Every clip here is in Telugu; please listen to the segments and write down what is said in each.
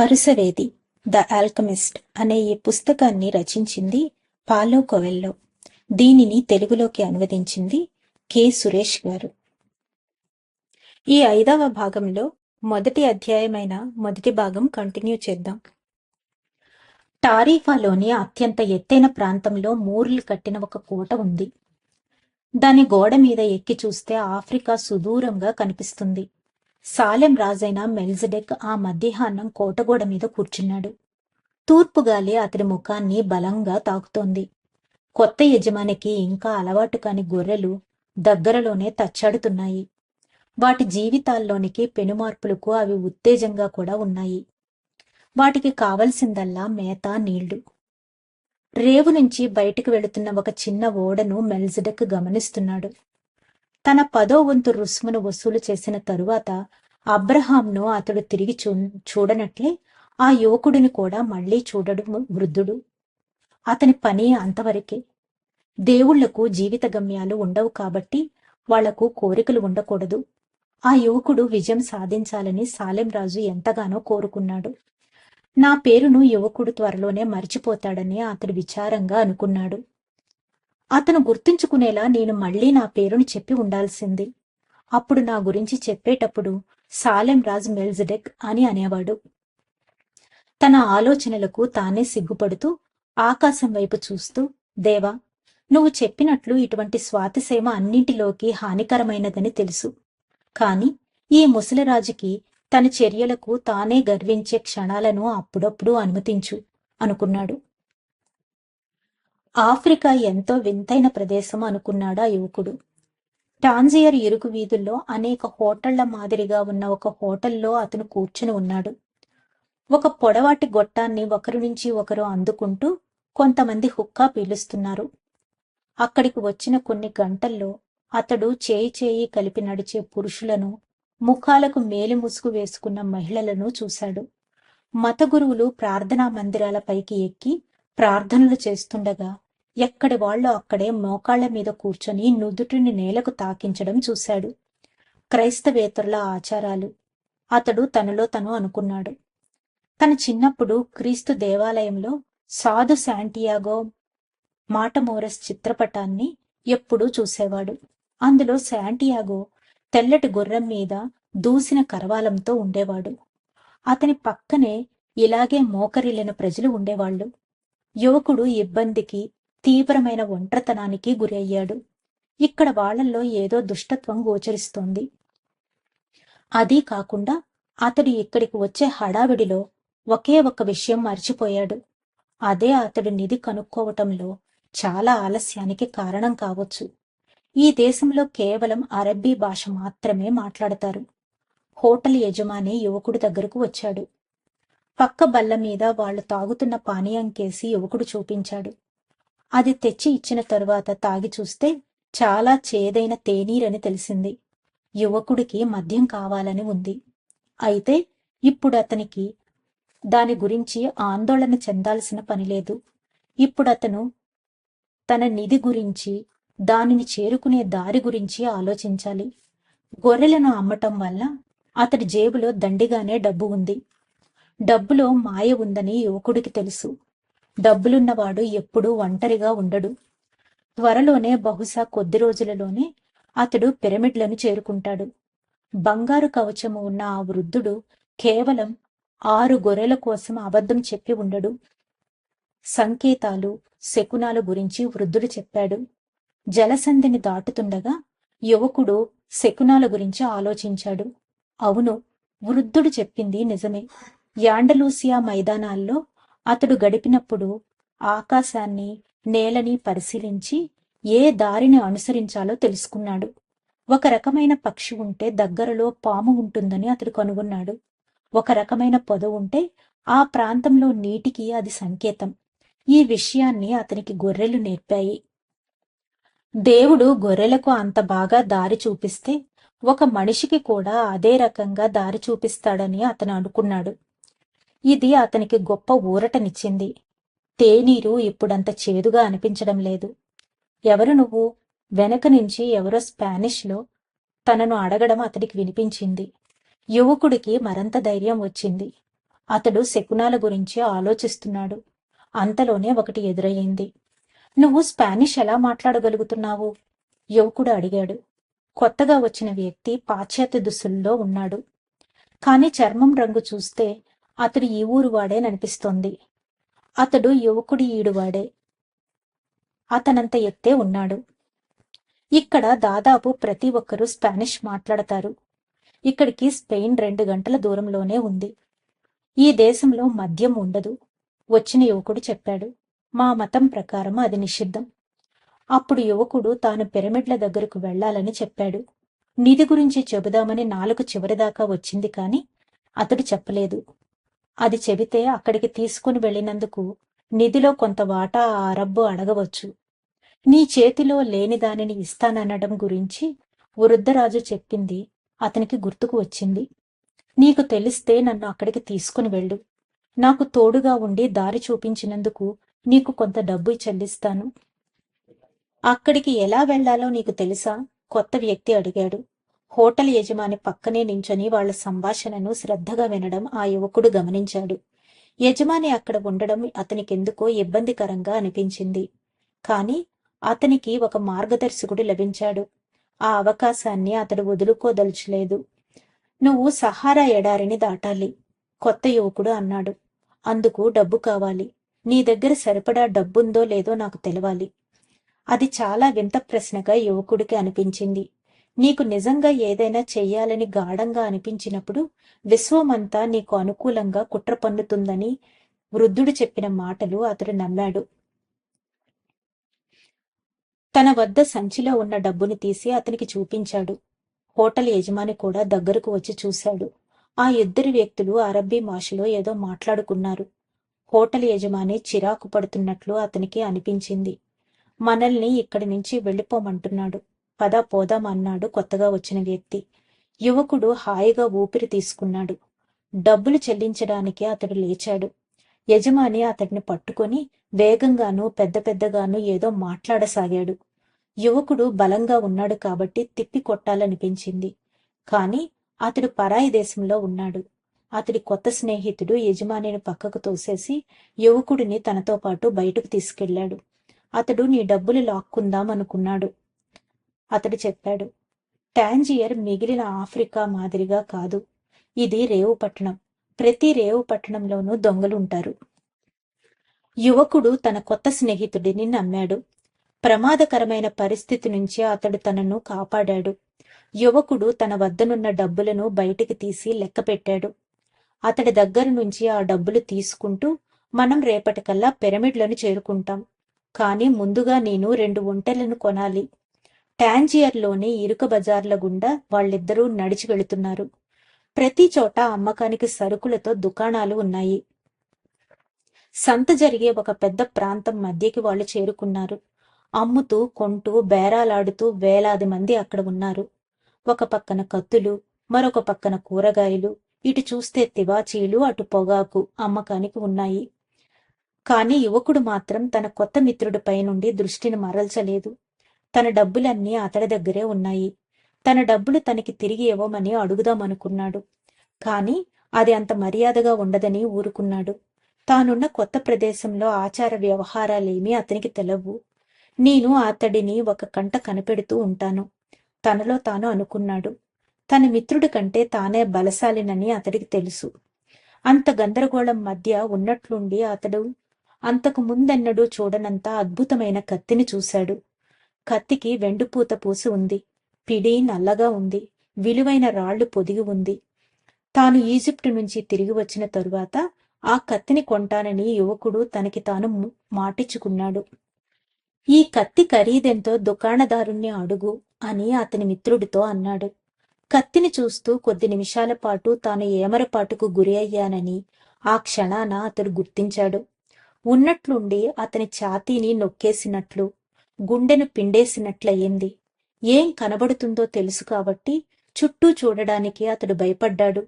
వరుసవేది ద ఆల్కమిస్ట్ అనే ఈ పుస్తకాన్ని రచించింది పాలో కొవెల్లో. దీనిని తెలుగులోకి అనువదించింది కె. సురేష్ గారు. ఈ ఐదవ భాగంలో మొదటి అధ్యాయమైన మొదటి భాగం కంటిన్యూ చేద్దాం. టారీఫాలోని అత్యంత ఎత్తైన ప్రాంతంలో మూర్లు కట్టిన ఒక కోట ఉంది. దాని గోడ మీద ఎక్కి చూస్తే ఆఫ్రికా సుదూరంగా కనిపిస్తుంది. సాలెం రాజైన మెల్జడెక్ ఆ మధ్యాహ్నం కోటగోడ మీద కూర్చున్నాడు. తూర్పుగాలి అతడి ముఖాన్ని బలంగా తాకుతోంది. కొత్త యజమానికి ఇంకా అలవాటు కాని గొర్రెలు దగ్గరలోనే తచ్చాడుతున్నాయి. వాటి జీవితాల్లోనికి పెనుమార్పులకు అవి ఉత్తేజంగా కూడా ఉన్నాయి. వాటికి కావలసిందల్లా మేత నీళ్ళు. రేవు నుంచి బయటకు వెళుతున్న ఒక చిన్న ఓడను మెల్జడెక్ గమనిస్తున్నాడు. తన పదో వంతు రుసుమును వసూలు చేసిన తరువాత అబ్రహాంను అతడు తిరిగి చూ చూడనట్లే ఆ యువకుడిని కూడా మళ్ళీ చూడడు వృద్ధుడు. అతని పని అంతవరకే. దేవుళ్ళకు జీవిత గమ్యాలు ఉండవు కాబట్టి వాళ్ళకు కోరికలు ఉండకూడదు. ఆ యువకుడు విజయం సాధించాలని సాలెం రాజు ఎంతగానో కోరుకున్నాడు. నా పేరును యువకుడు త్వరలోనే మర్చిపోతాడని అతడు విచారంగా అనుకున్నాడు. అతను గుర్తుంచుకునేలా నేను మళ్ళీ నా పేరుని చెప్పి ఉండాల్సింది. అప్పుడు నా గురించి చెప్పేటప్పుడు సాలెం రాజ్ మెల్జిడెక్ అని అనేవాడు. తన ఆలోచనలకు తానే సిగ్గుపడుతూ ఆకాశం వైపు చూస్తూ దేవా నువ్వు చెప్పినట్లు ఇటువంటి స్వాతిసేమ అన్నింటిలోకి హానికరమైనదని తెలుసు. కాని ఈ ముసలిరాజుకి తన చర్యలకు తానే గర్వించే క్షణాలను అప్పుడప్పుడు అనుమతించు అనుకున్నాడు. ఆఫ్రికా ఎంతో వింతైన ప్రదేశం అనుకున్నాడు ఆ యువకుడు. టాంజియర్ ఇరుకు వీధుల్లో అనేక హోటళ్ళ మాదిరిగా ఉన్న ఒక హోటల్లో అతను కూర్చుని ఉన్నాడు. ఒక పొడవాటి గొట్టాన్ని ఒకరి నుంచి ఒకరు అందుకుంటూ కొంతమంది హుక్కా పీలుస్తున్నారు. అక్కడికి వచ్చిన కొన్ని గంటల్లో అతడు చేయి చేయి కలిపి నడిచే పురుషులను ముఖాలకు మేలి ముసుగు వేసుకున్న మహిళలను చూశాడు. మత గురువులు ప్రార్థనా మందిరాల పైకి ఎక్కి ప్రార్థనలు చేస్తుండగా ఎక్కడి వాళ్ళు అక్కడే మోకాళ్ళ మీద కూర్చొని నుదుటిని నేలకు తాకించడం చూశాడు. క్రైస్తవేతరుల ఆచారాలు. అతడు తనలో తను అనుకున్నాడు. తన చిన్నప్పుడు క్రీస్తు దేవాలయంలో సాధు శాంటియాగో మాటమోరస్ చిత్రపటాన్ని ఎప్పుడూ చూసేవాడు. అందులో శాంటియాగో తెల్లటి గుర్రం మీద దూసిన కరవాలంతో ఉండేవాడు. అతని పక్కనే ఇలాగే మోకరిల్లిన ప్రజలు ఉండేవాళ్ళు. యువకుడు ఇబ్బందికి తీవ్రమైన ఒంటరితనానికి గురి అయ్యాడు ఇక్కడ వాళ్ళల్లో ఏదో దుష్టత్వం గోచరిస్తోంది. అదీ కాకుండా అతడు ఇక్కడికి వచ్చే హడావిడిలో ఒకే ఒక విషయం మర్చిపోయాడు. అదే అతడు నిధి కనుక్కోవటంలో చాలా ఆలస్యానికి కారణం కావచ్చు. ఈ దేశంలో కేవలం అరబ్బీ భాష మాత్రమే మాట్లాడతారు. హోటల్ యజమాని యువకుడి దగ్గరకు వచ్చాడు. పక్క బల్ల మీద వాళ్ళు తాగుతున్న పానీయం కేసి యువకుడు చూపించాడు. అది తెచ్చి ఇచ్చిన తరువాత తాగి చూస్తే చాలా చేదైన తేనీరని తెలిసింది. యువకుడికి మద్యం కావాలని ఉంది. అయితే ఇప్పుడు అతనికి దాని గురించి ఆందోళన చెందాల్సిన పని లేదు. ఇప్పుడు అతను తన నిధి గురించి దానిని చేరుకునే దారి గురించి ఆలోచించాలి. గొర్రెలను అమ్మటం వల్ల అతడి జేబులో దండిగానే డబ్బు ఉంది. డబ్బులో మాయ ఉందని యువకుడికి తెలుసు. డబ్బులున్నవాడు ఎప్పుడూ ఒంటరిగా ఉండడు. త్వరలోనే బహుశా కొద్ది రోజులలోనే అతడు పిరమిడ్లను చేరుకుంటాడు. బంగారు కవచము ఉన్న ఆ వృద్ధుడు కేవలం ఆరు గొర్రెల కోసం అబద్ధం చెప్పి ఉండడు. సంకేతాలు శకునాల గురించి వృద్ధుడు చెప్పాడు. జలసంధిని దాటుతుండగా యువకుడు శకునాల గురించి ఆలోచించాడు. అవును వృద్ధుడు చెప్పింది నిజమే. యాండలూసియా మైదానాల్లో అతడు గడిపినప్పుడు ఆకాశాన్ని నేలని పరిశీలించి ఏ దారిని అనుసరించాలో తెలుసుకున్నాడు. ఒక రకమైన పక్షి ఉంటే దగ్గరలో పాము ఉంటుందని అతడు కనుగొన్నాడు. ఒక రకమైన పొద ఉంటే ఆ ప్రాంతంలో నీటికి అది సంకేతం. ఈ విషయాన్ని అతనికి గొర్రెలు నేర్పాయి. దేవుడు గొర్రెలకు అంత బాగా దారి చూపిస్తే ఒక మనిషికి కూడా అదే రకంగా దారి చూపిస్తాడని అతను అనుకున్నాడు. ఇది అతనికి గొప్ప ఊరటనిచ్చింది. తేనీరు ఇప్పుడంత చేదుగా అనిపించడం లేదు. ఎవరు నువ్వు? వెనక నుంచి ఎవరో స్పానిష్లో తనను అడగడం అతడికి వినిపించింది. యువకుడికి మరంత ధైర్యం వచ్చింది. అతడు శకునాల గురించి ఆలోచిస్తున్నాడు. అంతలోనే ఒకటి ఎదురయ్యింది. నువ్వు స్పానిష్ ఎలా మాట్లాడగలుగుతున్నావు? యువకుడు అడిగాడు. కొత్తగా వచ్చిన వ్యక్తి పాశ్చాత్య దుస్తుల్లో ఉన్నాడు. కాని చర్మం రంగు చూస్తే అతడు ఈ ఊరు వాడేననిపిస్తోంది అతడు యువకుడి ఈడువాడే. అతనంత ఎత్తే ఉన్నాడు. ఇక్కడ దాదాపు ప్రతి ఒక్కరూ స్పానిష్ మాట్లాడతారు. ఇక్కడికి స్పెయిన్ రెండు గంటల దూరంలోనే ఉంది. ఈ దేశంలో మద్యం ఉండదు వచ్చిన యువకుడు చెప్పాడు. మా మతం ప్రకారం అది నిషిద్ధం. అప్పుడు యువకుడు తాను పిరమిడ్ల దగ్గరకు వెళ్ళాలని చెప్పాడు. నిధి గురించి చెబుదామని నాలుగు చివరిదాకా వచ్చింది కాని అతడు చెప్పలేదు. అది చెబితే అక్కడికి తీసుకుని వెళ్ళినందుకు నిధిలో కొంత వాటా ఆ అరబ్బు అడగవచ్చు. నీ చేతిలో లేని దానిని ఇస్తాననడం గురించి వృద్ధరాజు చెప్పింది. అతనికి గుర్తుకు వచ్చింది. నీకు తెలిస్తే నన్ను అక్కడికి తీసుకుని వెళ్ళు. నాకు తోడుగా ఉండి దారి చూపించినందుకు నీకు కొంత డబ్బు చెల్లిస్తాను. అక్కడికి ఎలా వెళ్ళాలో నీకు తెలుసా? కొత్త వ్యక్తి అడిగాడు. హోటల్ యజమాని పక్కనే నించొని వాళ్ళ సంభాషణను శ్రద్ధగా వినడం ఆ యువకుడు గమనించాడు. యజమాని అక్కడ ఉండడం అతనికెందుకో ఇబ్బందికరంగా అనిపించింది. కాని అతనికి ఒక మార్గదర్శకుడు లభించాడు. ఆ అవకాశాన్ని అతడు వదులుకోదలుచలేదు. నువ్వు సహారా ఎడారిని దాటాలి కొత్త యువకుడు అన్నాడు. అందుకు డబ్బు కావాలి. నీ దగ్గర సరిపడా డబ్బుందో లేదో నాకు తెలవాలి. అది చాలా వింత ప్రశ్నగా యువకుడికి అనిపించింది. నీకు నిజంగా ఏదైనా చెయ్యాలని గాఢంగా అనిపించినప్పుడు విశ్వమంతా నీకు అనుకూలంగా కుట్ర పన్నుతుందని వృద్ధుడు చెప్పిన మాటలు అతడు నమ్మాడు. తన వద్ద సంచిలో ఉన్న డబ్బుని తీసి అతనికి చూపించాడు. హోటల్ యజమాని కూడా దగ్గరకు వచ్చి చూశాడు. ఆ ఇద్దరు వ్యక్తులు అరబ్బీ భాషలో ఏదో మాట్లాడుకున్నారు. హోటల్ యజమాని చిరాకు పడుతున్నట్లు అతనికి అనిపించింది. మనల్ని ఇక్కడి నుంచి వెళ్ళిపోమంటున్నాడు. పద పోదాం అన్నాడు కొత్తగా వచ్చిన వ్యక్తి. యువకుడు హాయిగా ఊపిరి తీసుకున్నాడు. డబ్బులు చెల్లించడానికి అతడు లేచాడు. యజమాని అతడిని పట్టుకొని వేగంగాను పెద్ద పెద్దగాను ఏదో మాట్లాడసాగాడు. యువకుడు బలంగా ఉన్నాడు కాబట్టి తిప్పి కొట్టాలనిపించింది. కాని అతడు పరాయి దేశంలో ఉన్నాడు. అతడి కొత్త స్నేహితుడు యజమానిని పక్కకు తోసేసి యువకుడిని తనతో పాటు బయటకు తీసుకెళ్ళాడు అతడు నీ డబ్బులు లాక్కుందాం అనుకున్నాడు. అతడు చెప్పాడు టాంజియర్ మిగిలిన ఆఫ్రికా మాదిరిగా కాదు. ఇది రేవు పట్టణం. ప్రతి రేవు పట్టణంలోనూ దొంగలుంటారు యువకుడు తన కొత్త స్నేహితుడిని నమ్మాడు. ప్రమాదకరమైన పరిస్థితి నుంచి అతడు తనను కాపాడాడు. యువకుడు తన వద్దనున్న డబ్బులను బయటికి తీసి లెక్క పెట్టాడు. అతడి దగ్గర నుంచి ఆ డబ్బులు తీసుకుంటూ మనం రేపటికల్లా పిరమిడ్లను చేరుకుంటాం. కానీ ముందుగా నేను రెండు ఒంటెలను కొనాలి. టాంజియర్లోని ఇరుక బజార్ల గుండా వాళ్ళిద్దరూ నడిచి వెళుతున్నారు. ప్రతి చోట అమ్మకానికి సరుకులతో దుకాణాలు ఉన్నాయి. సంత జరిగే ఒక పెద్ద ప్రాంతం మధ్యకి వాళ్ళు చేరుకున్నారు. అమ్ముతూ కొంటూ బేరాలాడుతూ వేలాది మంది అక్కడ ఉన్నారు. ఒక పక్కన కత్తులు మరొక పక్కన కూరగాయలు ఇటు చూస్తే తివాచీలు అటు పొగాకు అమ్మకానికి ఉన్నాయి. కాని యువకుడు మాత్రం తన కొత్త మిత్రుడిపై నుండి దృష్టిని మరల్చలేదు. తన డబ్బులన్నీ అతడి దగ్గరే ఉన్నాయి. తన డబ్బులు తనకి తిరిగి ఇవ్వమని అడుగుదామనుకున్నాడు కాని అది అంత మర్యాదగా ఉండదని ఊరుకున్నాడు. తానున్న కొత్త ప్రదేశంలో ఆచార వ్యవహారాలేమీ అతనికి తెలవు. నేను అతడిని ఒక కంట కనిపెడుతూ ఉంటాను. తనలో తాను అనుకున్నాడు. తన మిత్రుడి కంటే తానే బలశాలినని అతడికి తెలుసు. అంత గందరగోళం మధ్య ఉన్నట్లుండి అతడు అంతకు ముందెన్నడూ చూడనంత అద్భుతమైన కత్తిని చూశాడు. కత్తికి వెండుపూత పూసి ఉంది. పిడి నల్లగా ఉంది. విలువైన రాళ్ళు పొదిగి ఉంది. తాను ఈజిప్టు నుంచి తిరిగి వచ్చిన తరువాత ఆ కత్తిని కొంటానని యువకుడు తనకి తాను మాటిచ్చుకున్నాడు. ఈ కత్తి ఖరీదెంతో దుకాణదారుణ్ణి అడుగు అని అతని మిత్రుడితో అన్నాడు. కత్తిని చూస్తూ కొద్ది నిమిషాల పాటు తాను ఏమరపాటుకు గురి అయ్యానని ఆ క్షణాన అతడు గుర్తించాడు. ఉన్నట్లుండి అతని ఛాతీని నొక్కేసినట్లు గుండెను పిండేసినట్లయింది. ఏం కనబడుతుందో తెలుసు కాబట్టి చుట్టూ చూడడానికి అతడు భయపడ్డాడు.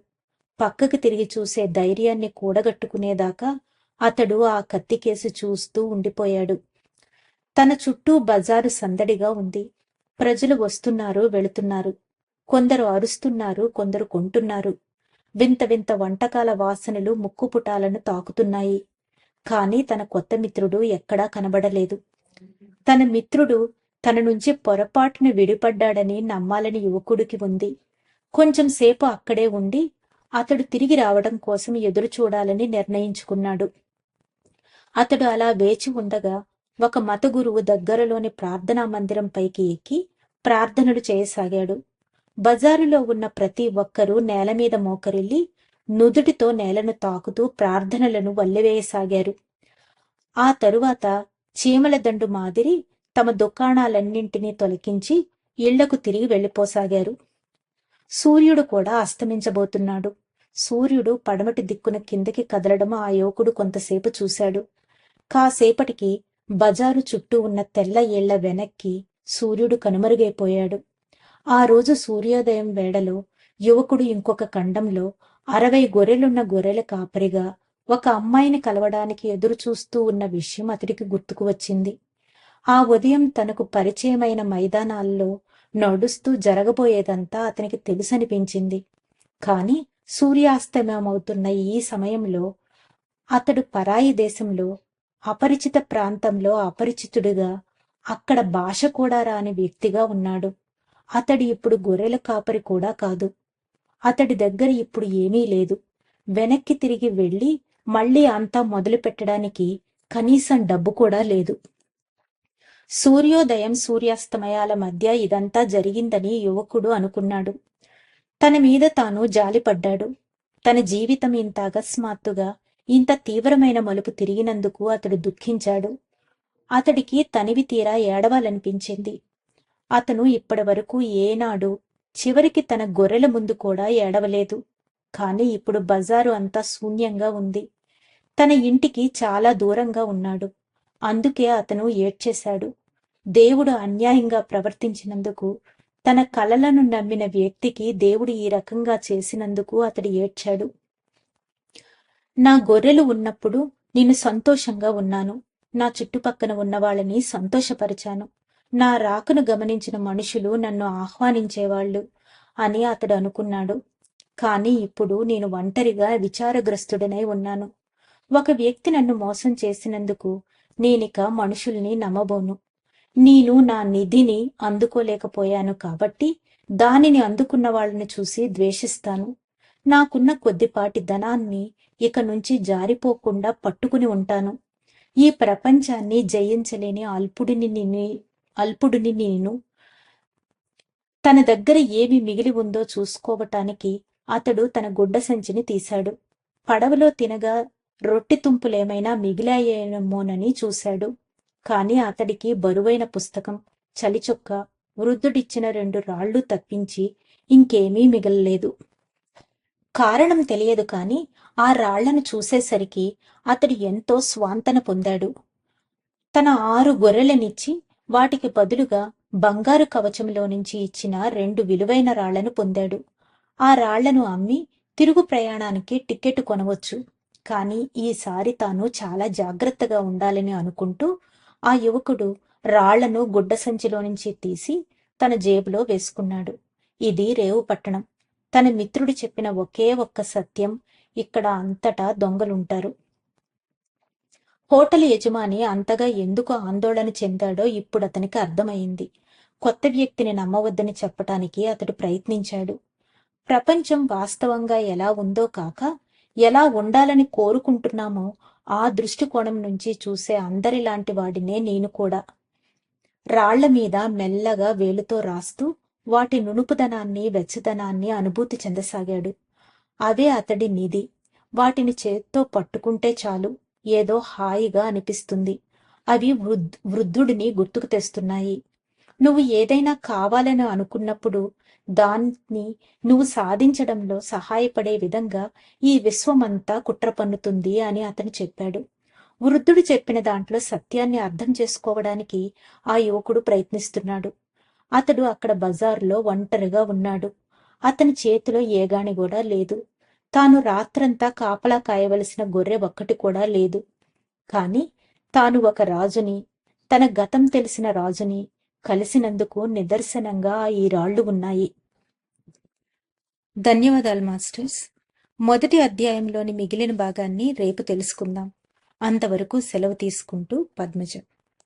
పక్కకి తిరిగి చూసే ధైర్యాన్ని కూడగట్టుకునేదాకా అతడు ఆ కత్తికేసి చూస్తూ ఉండిపోయాడు. తన చుట్టూ బజారు సందడిగా ఉంది. ప్రజలు వస్తున్నారు వెళుతున్నారు. కొందరు అరుస్తున్నారు కొందరు కొంటున్నారు. వింత వింత వంటకాల వాసనలు ముక్కుపుటాలను తాకుతున్నాయి. కాని తన కొత్త మిత్రుడు ఎక్కడా కనబడలేదు. తన మిత్రుడు తన నుంచి పొరపాటున విడిపడ్డాడని నమ్మాలని యువకుడికి ఉంది. కొంచెం సేపు అక్కడే ఉండి అతడు తిరిగి రావడం కోసం ఎదురు చూడాలని నిర్ణయించుకున్నాడు. అతడు అలా వేచి ఉండగా ఒక మత గురువు దగ్గరలోని ప్రార్థనా మందిరం పైకి ఎక్కి ప్రార్థనలు చేయసాగాడు. బజారులో ఉన్న ప్రతి ఒక్కరూ నేల మీద మోకరిల్లి నుదుటితో నేలను తాకుతూ ప్రార్థనలను వల్లివేయసాగారు. ఆ తరువాత చీమల దండు మాదిరి తమ దుకాణాలన్నింటినీ తొలగించి ఇళ్ళకు తిరిగి వెళ్ళిపోసాగారు సూర్యుడు కూడా అస్తమించబోతున్నాడు. సూర్యుడు పడమటి దిక్కున కిందకి కదలడం ఆ యువకుడు కొంతసేపు చూశాడు. కాసేపటికి బజారు చుట్టూ ఉన్న తెల్ల ఏళ్ళ వెనక్కి సూర్యుడు కనుమరుగైపోయాడు. ఆ రోజు సూర్యోదయం వేళలో యువకుడు ఇంకొక ఖండంలో అరవై గొర్రెలున్న గొర్రెల కాపరిగా ఒక అమ్మాయిని కలవడానికి ఎదురు చూస్తూ ఉన్న విషయం అతడికి గుర్తుకు వచ్చింది. ఆ ఉదయం తనకు పరిచయమైన మైదానాల్లో నడుస్తూ జరగబోయేదంతా అతనికి తెలుసనిపించింది. కాని సూర్యాస్తమయమవుతున్న ఈ సమయంలో అతడు పరాయి దేశంలో అపరిచిత ప్రాంతంలో అపరిచితుడిగా అక్కడ భాష కూడా రాని వ్యక్తిగా ఉన్నాడు. అతడి ఇప్పుడు గొర్రెల కాపరి కూడా కాదు. అతడి దగ్గర ఇప్పుడు ఏమీ లేదు. వెనక్కి తిరిగి వెళ్ళి మళ్ళీ అంతా మొదలు పెట్టడానికి కనీసం డబ్బు కూడా లేదు. సూర్యోదయం సూర్యాస్తమయాల మధ్య ఇదంతా జరిగిందని యువకుడు అనుకున్నాడు. తన మీద తాను జాలిపడ్డాడు. తన జీవితం ఇంత అకస్మాత్తుగా ఇంత తీవ్రమైన మలుపు తిరిగినందుకు అతడు దుఃఖించాడు. అతడికి తనివి తీరా ఏడవాలనిపించింది. అతను ఇప్పటి వరకు ఏనాడు చివరికి తన గొర్రెల ముందు కూడా ఏడవలేదు. కానీ ఇప్పుడు బజారు అంతా శూన్యంగా ఉంది. తన ఇంటికి చాలా దూరంగా ఉన్నాడు. అందుకే అతను ఏడ్చేశాడు. దేవుడు అన్యాయంగా ప్రవర్తించినందుకు తన కలలను నమ్మిన వ్యక్తికి దేవుడు ఈ రకంగా చేసినందుకు అతడు ఏడ్చాడు. నా గొర్రెలు ఉన్నప్పుడు నేను సంతోషంగా ఉన్నాను. నా చుట్టుపక్కన ఉన్న వాళ్ళని సంతోషపరిచాను. నా రాకను గమనించిన మనుషులు నన్ను ఆహ్వానించేవాళ్ళు అని అతడు అనుకున్నాడు. కానీ ఇప్పుడు నేను ఒంటరిగా విచారగ్రస్తుడనై ఉన్నాను. ఒక వ్యక్తి నన్ను మోసం చేసినందుకు నేనిక మనుషుల్ని నమ్మబోను. నేను నా నిధిని అందుకోలేకపోయాను కాబట్టి దానిని అందుకున్న వాళ్ళని చూసి ద్వేషిస్తాను. నాకున్న కొద్దిపాటి ధనాన్ని ఇక నుంచి జారిపోకుండా పట్టుకుని ఉంటాను. ఈ ప్రపంచాన్ని జయించలేని అల్పుడిని నిన్ను అల్పుడిని నేను తన దగ్గర ఏమి మిగిలి ఉందో చూసుకోవటానికి అతడు తన గుడ్డ సంచిని తీశాడు. పడవలో తినగా రొట్టె తుంపులేమైనా మిగిలాయేమోనని చూశాడు. కాని అతడికి బరువైన పుస్తకం చలిచొక్క వృద్ధుడిచ్చిన రెండు రాళ్ళు తప్పించి ఇంకేమీ మిగలలేదు. కారణం తెలియదు కాని ఆ రాళ్ళను చూసేసరికి అతడు ఎంతో స్వాంతన పొందాడు. తన ఆరు గొర్రెలనిచ్చి వాటికి బదులుగా బంగారు కవచంలో నుంచి ఇచ్చిన రెండు విలువైన రాళ్ళను పొందాడు. ఆ రాళ్ళను అమ్మి తిరుగు ప్రయాణానికి టికెట్ కొనవచ్చు. కానీ ఈసారి తాను చాలా జాగ్రత్తగా ఉండాలని అనుకుంటూ ఆ యువకుడు రాళ్ళను గుడ్డ సంచిలో నుంచి తీసి తన జేబులో వేసుకున్నాడు. ఇది రేవు పట్టణం. తన మిత్రుడు చెప్పిన ఒకే ఒక్క సత్యం ఇక్కడ అంతటా దొంగలుంటారు. హోటల్ యజమాని అంతగా ఎందుకు ఆందోళన చెందాడో ఇప్పుడు అతనికి అర్థమైంది. కొత్త వ్యక్తిని నమ్మవద్దని చెప్పటానికి అతడు ప్రయత్నించాడు. ప్రపంచం వాస్తవంగా ఎలా ఉందో కాక ఎలా ఉండాలని కోరుకుంటున్నామో ఆ దృష్టికోణం నుంచి చూసే అందరిలాంటి వాడినే నేను కూడా. రాళ్ళ మీద మెల్లగా వేలుతో రాస్తూ వాటి నునుపుదనాన్ని వెచ్చదనాన్ని అనుభూతి చెందసాగాడు. అవే అతడి నిధి. వాటిని చేత్తో పట్టుకుంటే చాలు. ఏదో హాయిగా అనిపిస్తుంది. అవి వృద్ వృద్ధుడిని గుర్తుకు తెస్తున్నాయి. నువ్వు ఏదైనా కావాలని అనుకున్నప్పుడు దాన్ని నువ్వు సాధించడంలో సహాయపడే విధంగా ఈ విశ్వమంతా కుట్ర పన్నుతుంది అని అతను చెప్పాడు. వృద్ధుడు చెప్పిన దాంట్లో సత్యాన్ని అర్థం చేసుకోవడానికి ఆ యువకుడు ప్రయత్నిస్తున్నాడు. అతడు అక్కడ బజారులో ఒంటరిగా ఉన్నాడు. అతని చేతిలో ఏగాని కూడా లేదు. తాను రాత్రంతా కాపలా కాయవలసిన గొర్రె ఒక్కటి కూడా లేదు. కాని తాను ఒక రాజుని తన గతం తెలిసిన రాజుని కలిసినందుకు నిదర్శనంగా ఈ రాళ్ళు ఉన్నాయి. ధన్యవాదాలు మాస్టర్స్. మొదటి అధ్యాయంలోని మిగిలిన భాగాన్ని రేపు తెలుసుకుందాం. అంతవరకు సెలవు తీసుకుంటూ పద్మజ.